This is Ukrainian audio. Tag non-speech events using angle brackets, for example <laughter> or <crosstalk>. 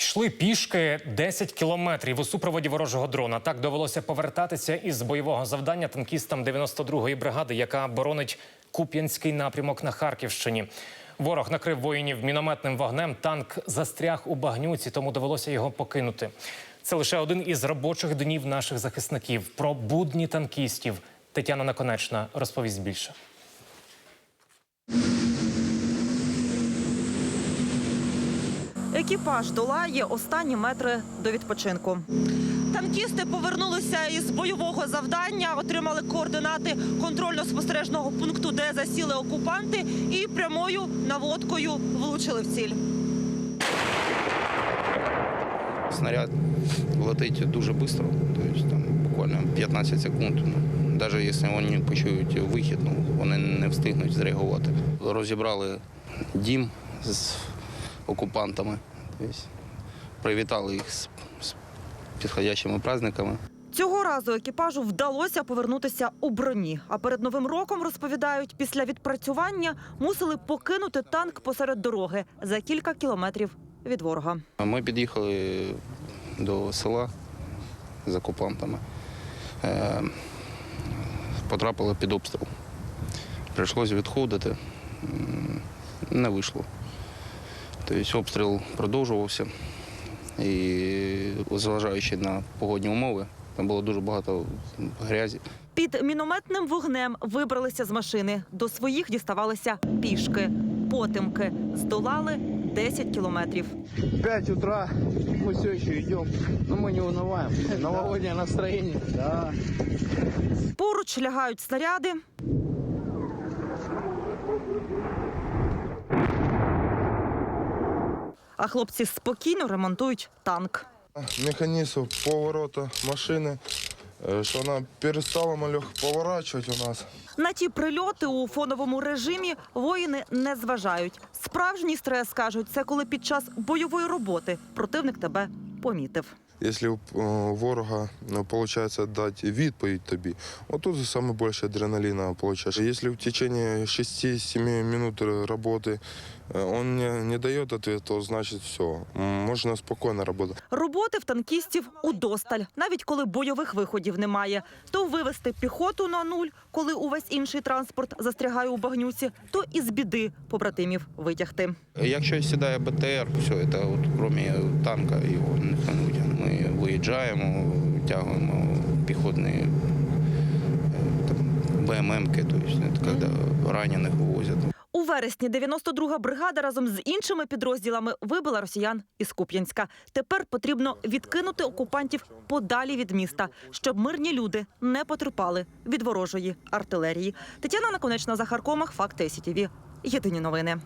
Йшли пішки 10 кілометрів у супроводі ворожого дрона. Так довелося повертатися із бойового завдання танкістам 92-ї бригади, яка боронить Куп'янський напрямок на Харківщині. Ворог накрив воїнів мінометним вогнем. Танк застряг у багнюці, тому довелося його покинути. Це лише один із робочих днів наших захисників. Про будні танкістів Тетяна Наконечна розповість більше. Екіпаж долає останні метри до відпочинку. Танкісти повернулися із бойового завдання, отримали координати контрольно-спостережного пункту, де засіли окупанти, і прямою наводкою влучили в ціль. Снаряд летить дуже швидко, тобто там буквально 15 секунд. Ну, Навіть якщо вони почують вихід, ну, вони не встигнуть зреагувати. Розібрали дім з окупантами, привітали їх з, підходящими праздниками. Цього разу екіпажу вдалося повернутися у броні. А перед новим роком розповідають, після відпрацювання мусили покинути танк посеред дороги за кілька кілометрів від ворога. Ми під'їхали до села з окупантами, е, потрапили під обстріл. Прийшлося відходити, не вийшло. Тобто обстріл продовжувався і, зважаючи на погодні умови, там було дуже багато грязі. Під мінометним вогнем вибралися з машини. До своїх діставалися пішки, потемки. Здолали 10 кілометрів. 5 утра, мы все еще идем, но мы не унываем. <laughs> Новогоднее настроение. Да. Поруч лягають снаряди. А хлопці спокійно ремонтують танк. механизм поворота машины, э, что она перестала малех поворачивать у нас. На ті прильоти у фоновому режимі воїни не зважають. Справжній стрес кажуть, це коли під час бойової роботи противник тебе помітив. Если у э, ворога ну, получается дать відповідь тобі, вот тут самое больше адреналина получаешь. Если в течение 6-7 минут работы э, он не, не дает ответ, то значит все, можно спокойно работать. Роботи в танкістів удосталь, навіть коли бойових виходів немає. То вивести піхоту на нуль, коли увесь інший транспорт застрягає у багнюці, то із біди побратимів витягти. Якщо сідає БТР, все, це от, крім танка, його ніхто не витягне. Ми виїжджаємо, тягуємо піхотні е, там, БММки, тобто, це коли ранених вивозять. У вересні 92-га бригада разом з іншими підрозділами вибила росіян із Куп'янська. Тепер потрібно відкинути окупантів подалі від міста, щоб мирні люди не потерпали від ворожої артилерії. Тетяна Наконечна, Захар Комах, Факти СІТІВІ. Єдині новини.